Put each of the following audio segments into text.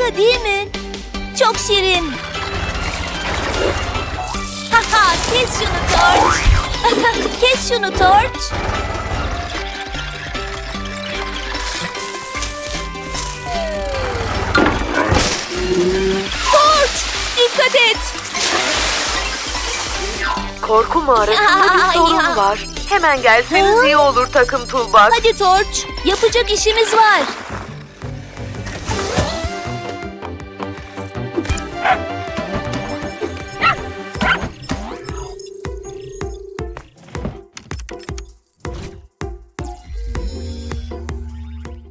Harika değil mi? Çok şirin. Haha kes şunu Torç. kes şunu Torç. Torç dikkat et. Korku mağarasında bir sorun var. Hemen gelseniz iyi olur takım Tulbak. Hadi Torç yapacak işimiz var.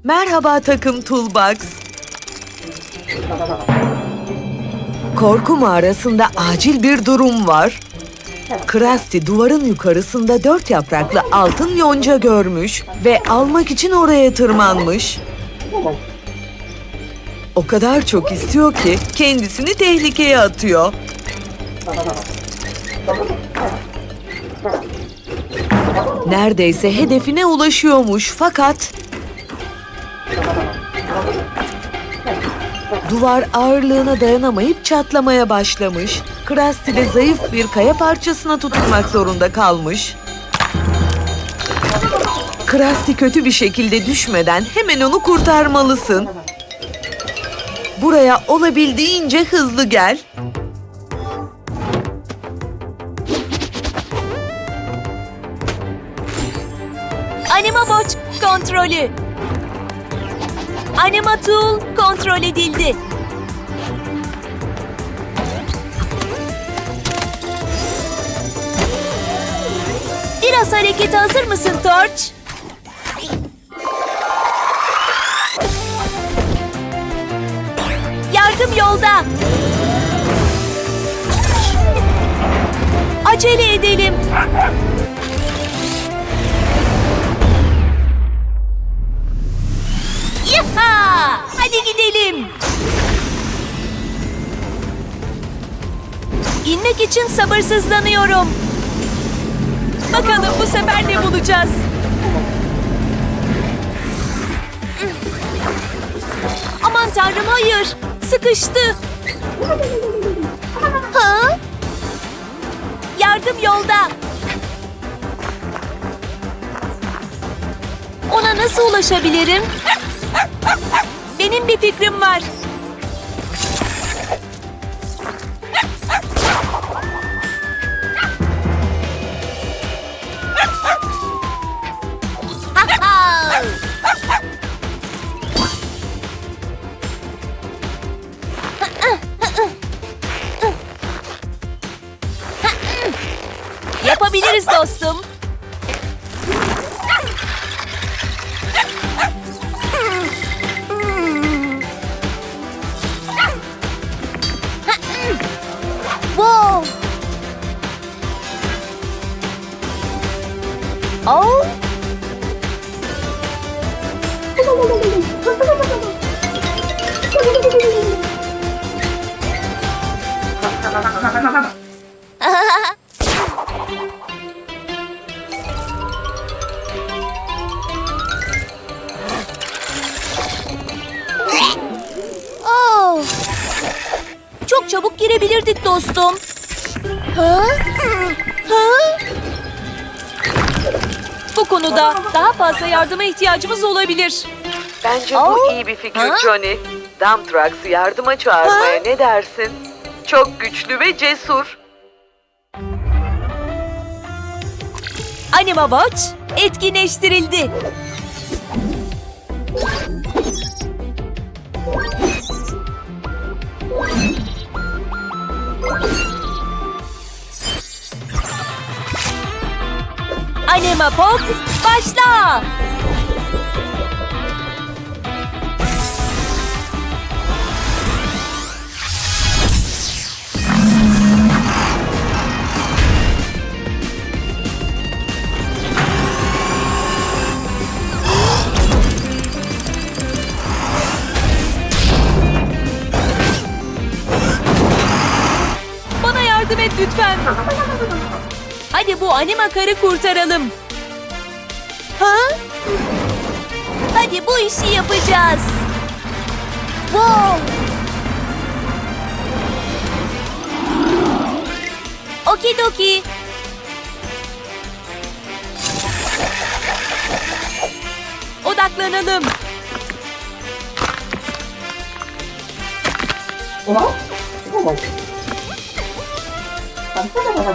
Merhaba takım Toolbox. Korku mağarasında acil bir durum var. Krusty duvarın yukarısında dört yapraklı altın yonca görmüş ve almak için oraya tırmanmış. O kadar çok istiyor ki kendisini tehlikeye atıyor. Neredeyse hedefine ulaşıyormuş fakat Duvar ağırlığına dayanamayıp çatlamaya başlamış. Krusty de zayıf bir kaya parçasına tutunmak zorunda kalmış. Krusty kötü bir şekilde düşmeden hemen onu kurtarmalısın. Buraya olabildiğince hızlı gel. Anima Watch kontrolü. Anima Tool kontrol edildi. Biraz harekete hazır mısın Torch? Yardım yolda. Acele edelim. Gidelim. İnmek için sabırsızlanıyorum. Bakalım bu sefer ne bulacağız? Aman tanrım hayır. Sıkıştı. Ha? Yardım yolda. Ona nasıl ulaşabilirim? Benim bir fikrim var. Oh. Konuda daha fazla yardıma ihtiyacımız olabilir. Bence bu iyi bir fikir ha? Johnny. Dump Trucks'ı yardıma çağırmaya ne dersin? Çok güçlü ve cesur. Anima Watch etkinleştirildi. Anima Pop başla. Bana yardım et lütfen. Hadi bu anima karı kurtaralım. Ha? Hadi bu işi yapacağız. Wow! Okidoki. Odaklanalım.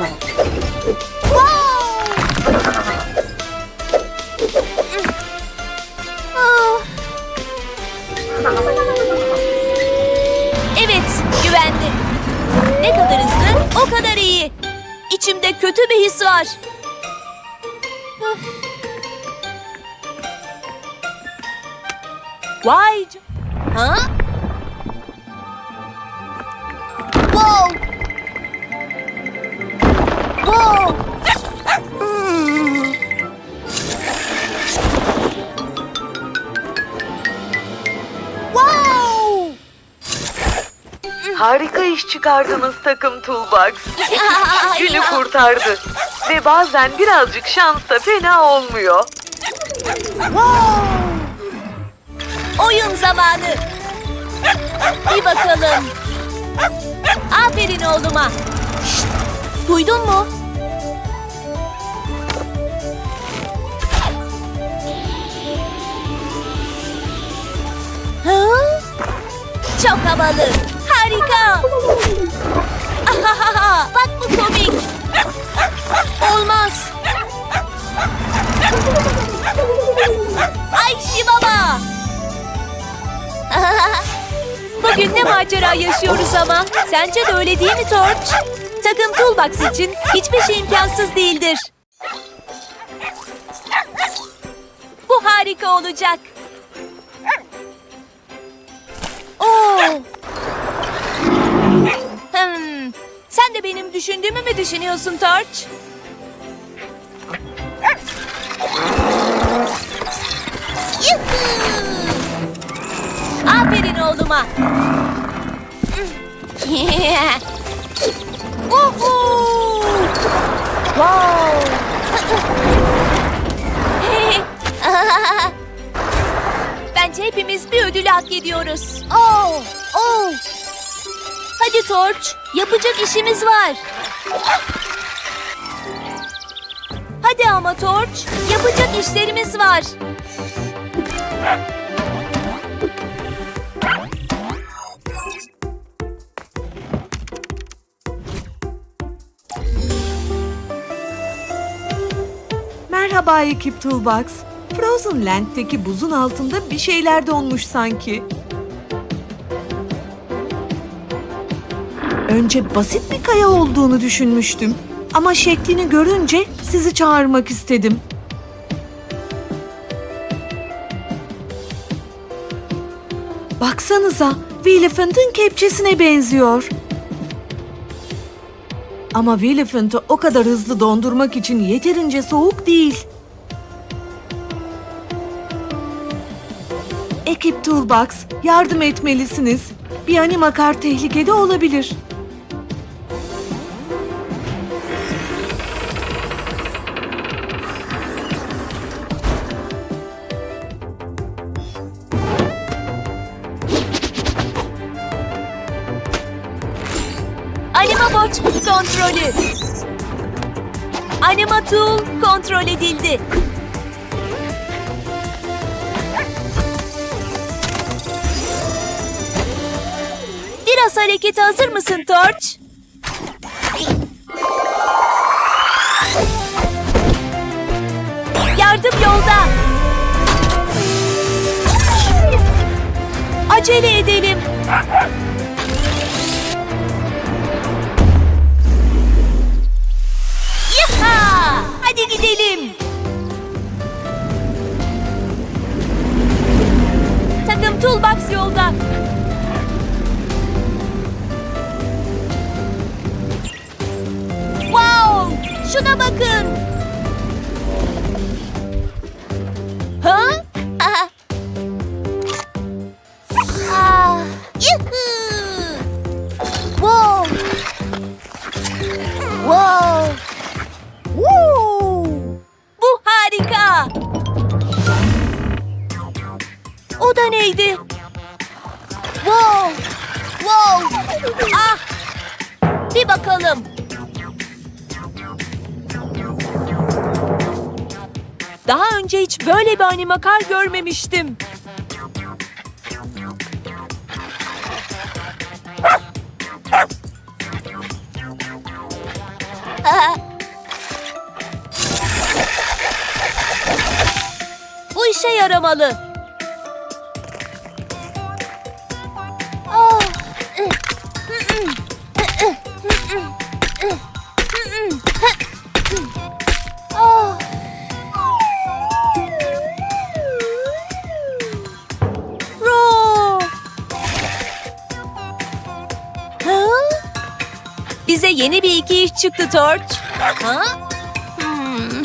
Evet, Ne kadar hızlı, o kadar iyi. İçimde kötü bir his var. Vay Ha? Harika iş çıkardınız takım Toolbox. Günü kurtardı. Ve bazen birazcık şans da fena olmuyor. Oyun zamanı. Bir bakalım. Aferin oğluma. Şşt, duydun mu? Çok havalı. Harika. Bak bu komik. Olmaz. Ay Şibaba. Bugün ne macera yaşıyoruz ama. Sence de öyle değil mi Torch? Takım Toolbox için hiçbir şey imkansız değildir. Bu harika olacak. Oo. Sen de benim düşündüğümü mü düşünüyorsun? Yuhuu! Aferin oğluma. Uhu! Wow! Bence hepimiz bir ödül hak ediyoruz. Oh! Oh! Hadi Torch, yapacak işimiz var. Hadi ama Torch, yapacak işlerimiz var. Merhaba ekip Toolbox. Frozen Land'deki buzun altında bir şeyler donmuş sanki. Önce basit bir kaya olduğunu düşünmüştüm. Ama şeklini görünce sizi çağırmak istedim. Baksanıza, Willifant'ın kepçesine benziyor. Ama Willifant'ı o kadar hızlı dondurmak için yeterince soğuk değil. Ekip Toolbox, yardım etmelisiniz. Bir animakar tehlikede olabilir. Kontrolü. Anima Tool kontrol edildi. Biraz harekete hazır mısın Torch? Toolbox yolda. Wow! Şuna bakın. Bir animakar görmemiştim. Bu işe yaramalı. Çıktı Torch. Ha? Hmm.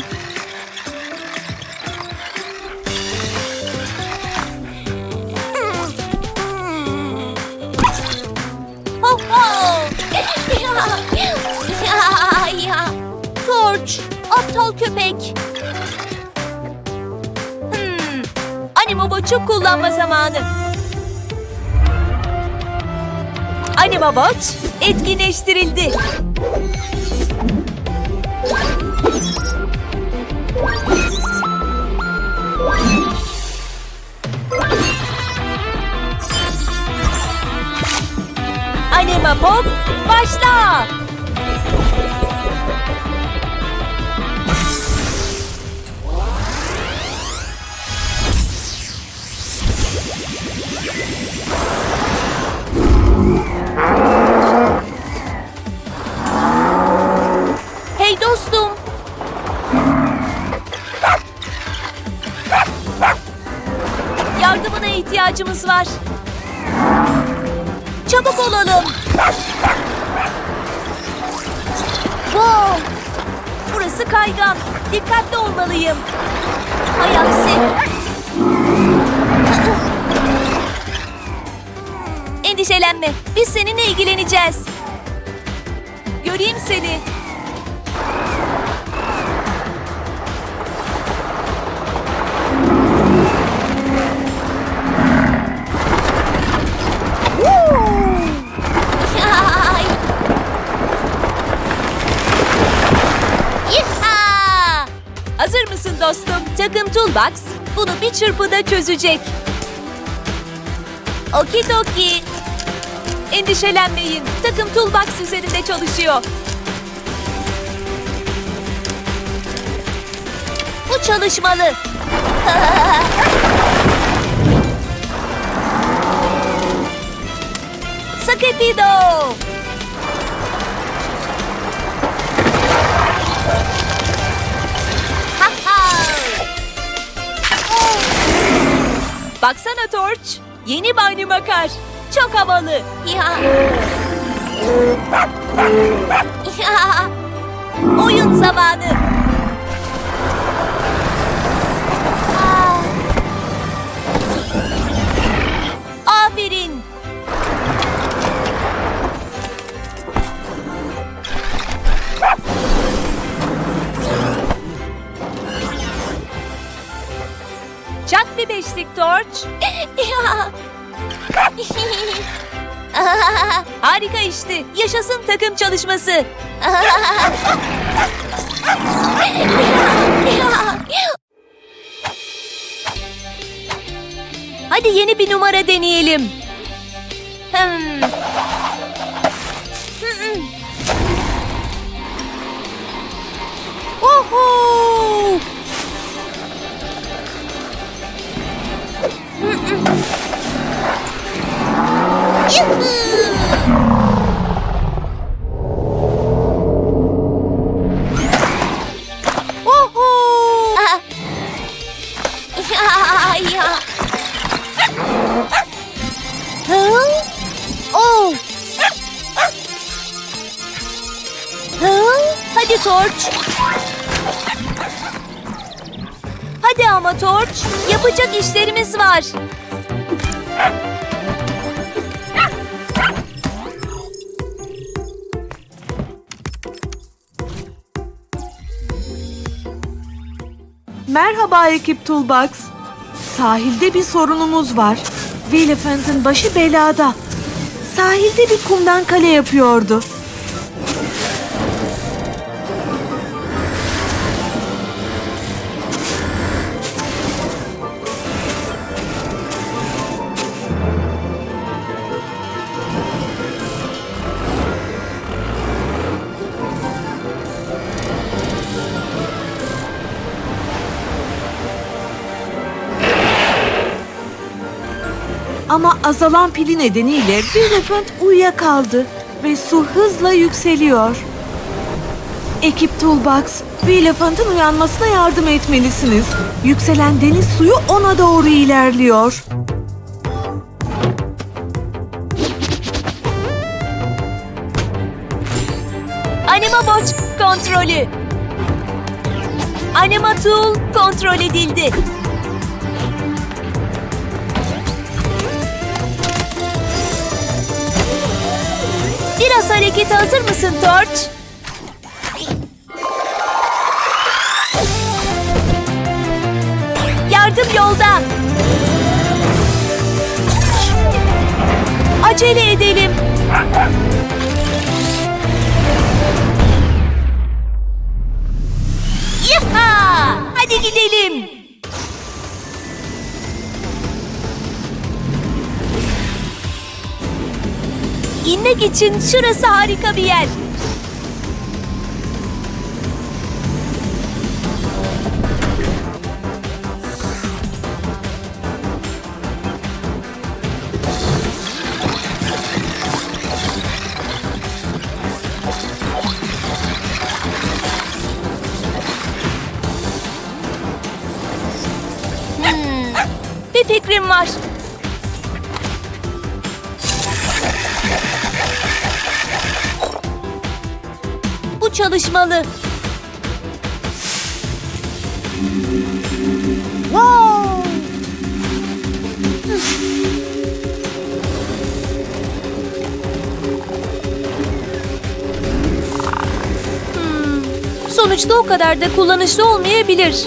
Ya, ya. Torch, aptal köpek. Hmm. Animo Watch'u kullanma zamanı. Anima Watch etkinleştirildi. Anima Pop başla. İhtiyacımız var. Çabuk olalım. Wow! Burası kaygan. Dikkatli olmalıyım. Hay. Endişelenme. Biz seninle ilgileneceğiz. Göreyim seni. Toolbox bunu bir çırpıda çözecek. Okidoki. Endişelenmeyin. Takım Toolbox üzerinde çalışıyor. Bu çalışmalı. Sakepido! Baksana Torch. Yeni bir animakar. Çok havalı. Ya. Ya. Oyun zamanı. Bir beşlik. Ya. Harika işte. Yaşasın takım çalışması. Hadi yeni bir numara deneyelim. Hmm. Oho! Oho! Ya, ya. Hı? Oh! Hı? Hadi Torch. Hadi ama Torch. Yapacak işlerimiz var. Merhaba ekip Toolbox. Sahilde bir sorunumuz var. Willifant'ın başı belada. Sahilde bir kumdan kale yapıyordu. Azalan pili nedeniyle Willifant uyuyakaldı ve su hızla yükseliyor. Ekip Toolbox, Willifant'ın uyanmasına yardım etmelisiniz. Yükselen deniz suyu ona doğru ilerliyor. Anima Boç kontrolü. Anima Tool kontrol edildi. Biraz harekete hazır mısın Torch? Yardım yolda. Acele edelim. Yaha! Hadi gidelim. İnmek için şurası harika bir yer. Çalışmalı. Wow! Hmm, Sonuçta o kadar da kullanışlı olmayabilir.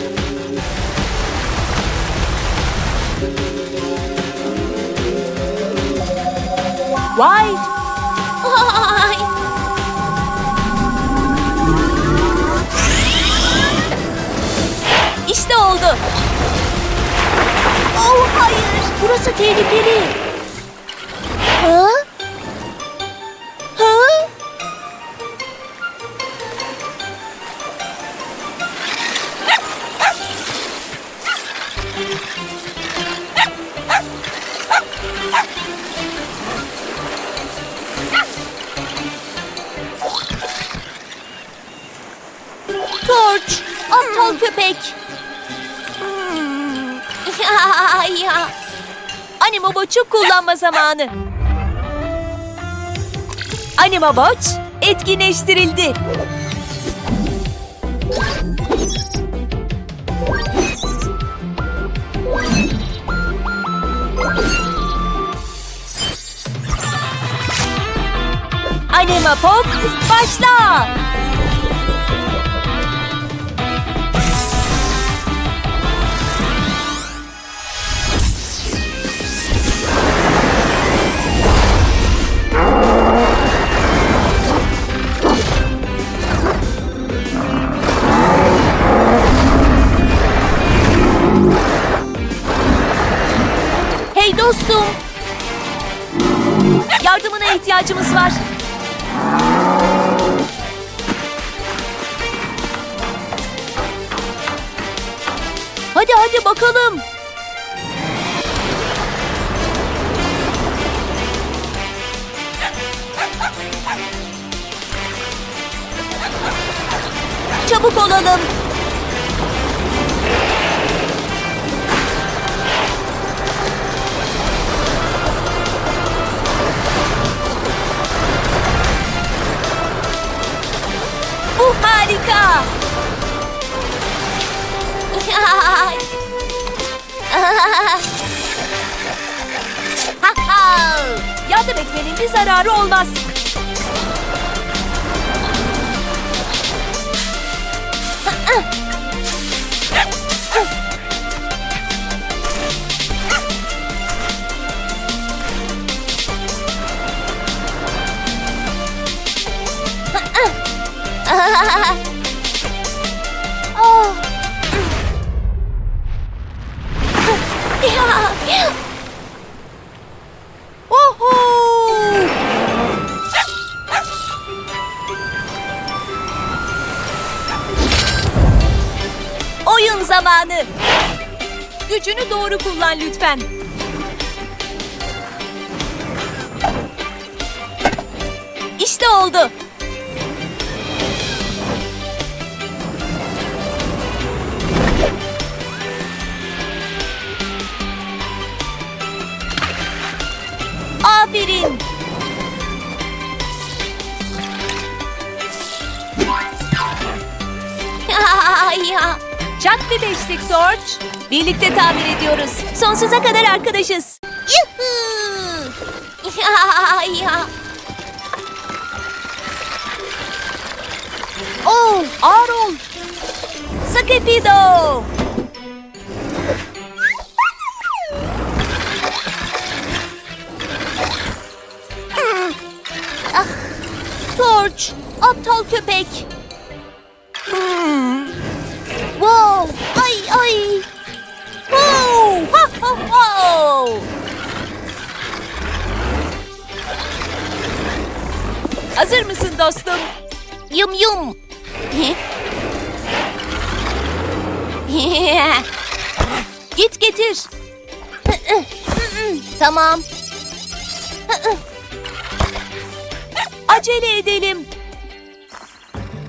Vay! İşte oldu. Oh hayır, burası tehlikeli. Ha? Zamanı. Anima Boç etkinleştirildi. Anima Pop başla. İhtiyacımız var. Hadi hadi bakalım. Çabuk olalım. Harika. Yardım etmenin bir zararı olmaz. Oh. Oyun zamanı. Gücünü doğru kullan lütfen. Birlikte tamir ediyoruz. Sonsuza kadar arkadaşız. Oh, ağır ol. Sakepido. Torch, aptal köpek. Wow, ay ay. Ha. Hazır mısın dostum? Yum yum. Git getir. tamam. Acele edelim.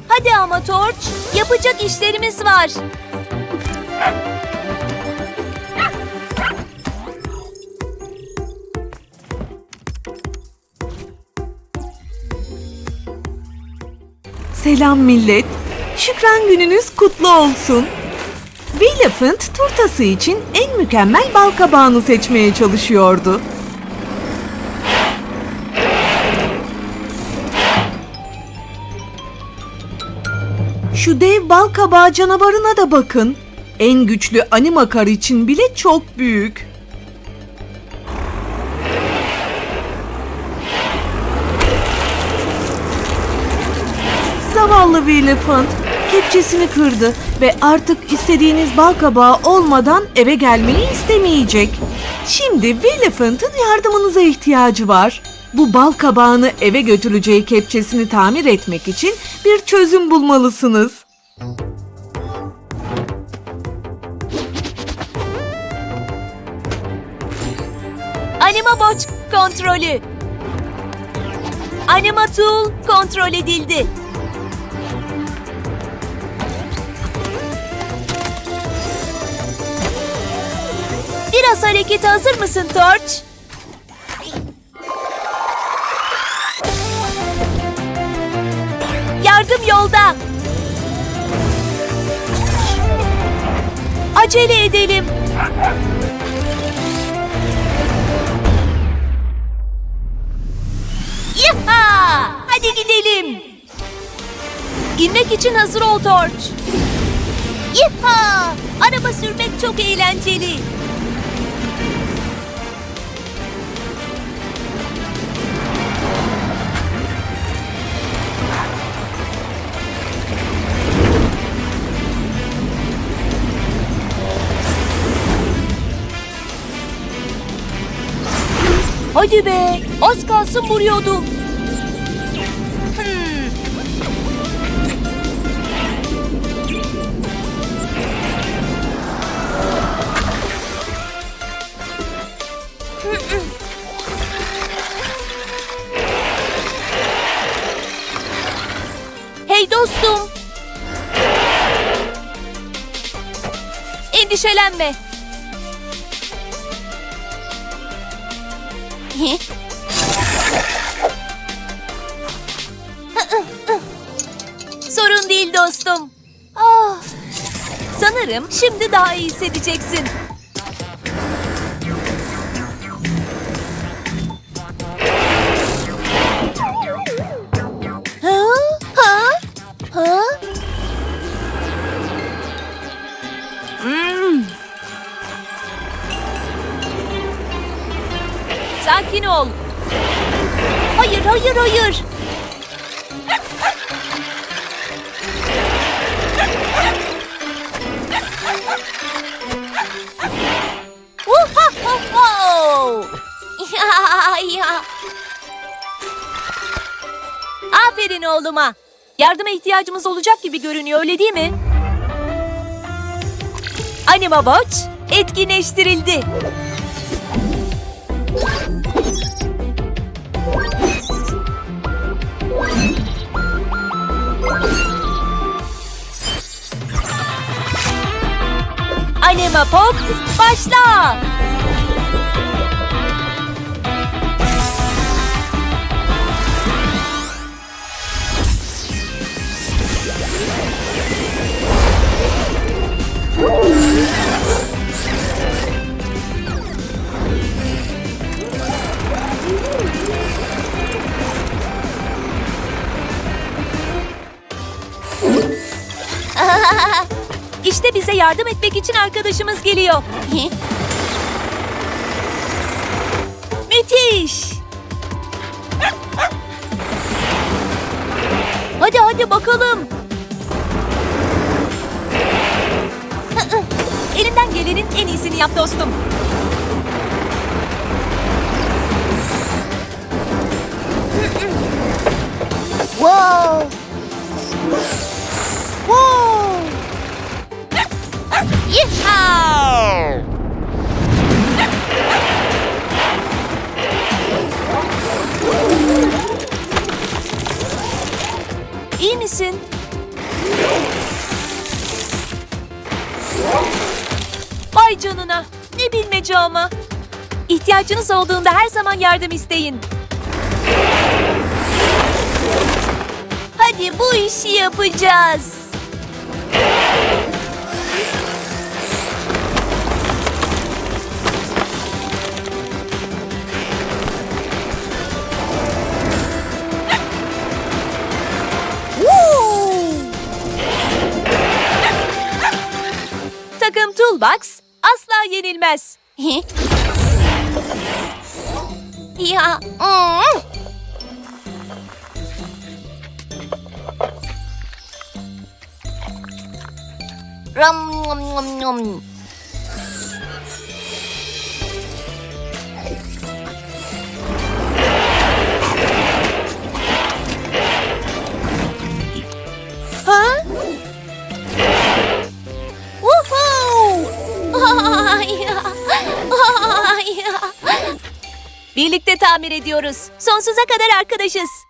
Hadi ama Torch. Yapacak işlerimiz var. Selam millet. Şükran gününüz kutlu olsun. Willifant turtası için en mükemmel bal kabağını seçmeye çalışıyordu. Şu dev bal kabağı canavarına da bakın. En güçlü animakar için bile çok büyük. Zavallı Willifant kepçesini kırdı ve artık istediğiniz bal kabağı olmadan eve gelmeyi istemeyecek. Şimdi Willifant'ın yardımınıza ihtiyacı var. Bu bal kabağını eve götüreceği kepçesini tamir etmek için bir çözüm bulmalısınız. Anima Boç kontrolü. Anima Tool kontrol edildi. Biraz harekete hazır mısın Torch? Yardım yolda. Acele edelim. Yaha! Hadi gidelim. İnmek için hazır ol Torch. Yiha! Araba sürmek çok eğlenceli. Hadi be, az kalsın vuruyordum. Hmm. Hey dostum. Endişelenme. Sorun değil dostum. Ah, sanırım şimdi daha iyi hissedeceksin. Hayır hayır. Aferin oğluma. Yardıma ihtiyacımız olacak gibi görünüyor öyle değil mi? Anima Watch etkinleştirildi. Anima Pop başla. İşte bize yardım etmek için arkadaşımız geliyor. Müthiş. Hadi hadi bakalım. Elinden gelenin en iyisini yap dostum. İhtiyacınız olduğunda her zaman yardım isteyin. Hadi bu işi yapacağız. Takım Toolbox asla yenilmez. Ya. mm. Ram nom nom nom. Ha? Woohoo! Ay ya. Ay ya. Birlikte tamir ediyoruz. Sonsuza kadar arkadaşız.